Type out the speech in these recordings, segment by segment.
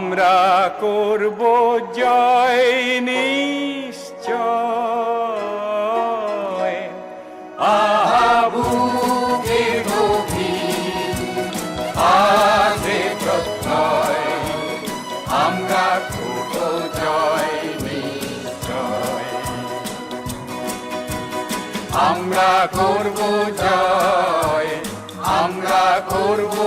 আমরা করব জয় নিশ্চয়। প্রত্যয় আমরা জয় আমরা করব জয় আমরা করব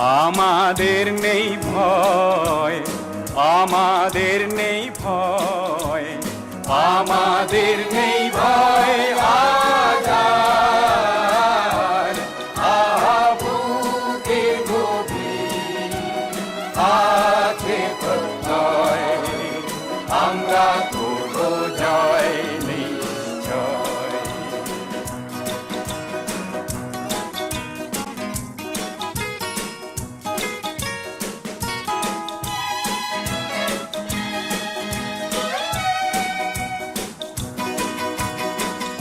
আমাদের নেই ভয় আমাদের নেই ভয় আমাদের নেই ভয় আমরা করব জয়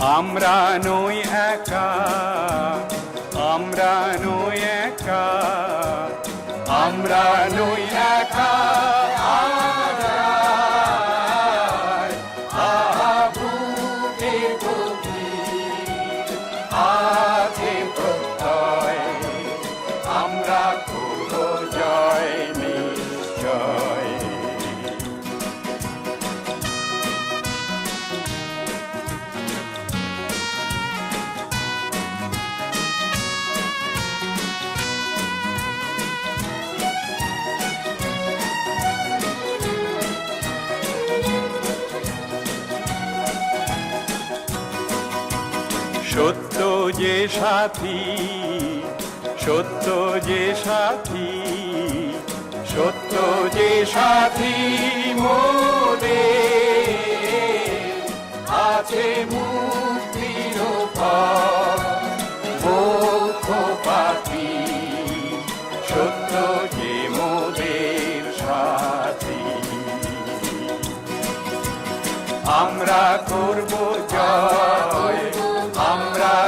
আমরা নই একা আমরা নই একা আমরা নই একা আহা গভীর আছে সত্য যে সাথী, সত্য যে সাথী, সত্য যে সাথী মোদে আছে মুক্তির পথ পাখি, সত্য যে মোদের সাথী। আমরা করব জয়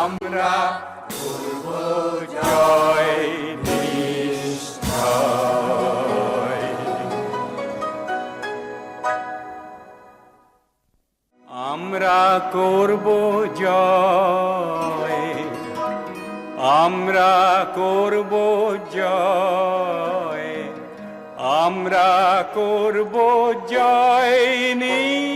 আমরা করব জয় আমরা করব জয়। আমরা করব জয়। আমরা করব জয় নিশ্চয়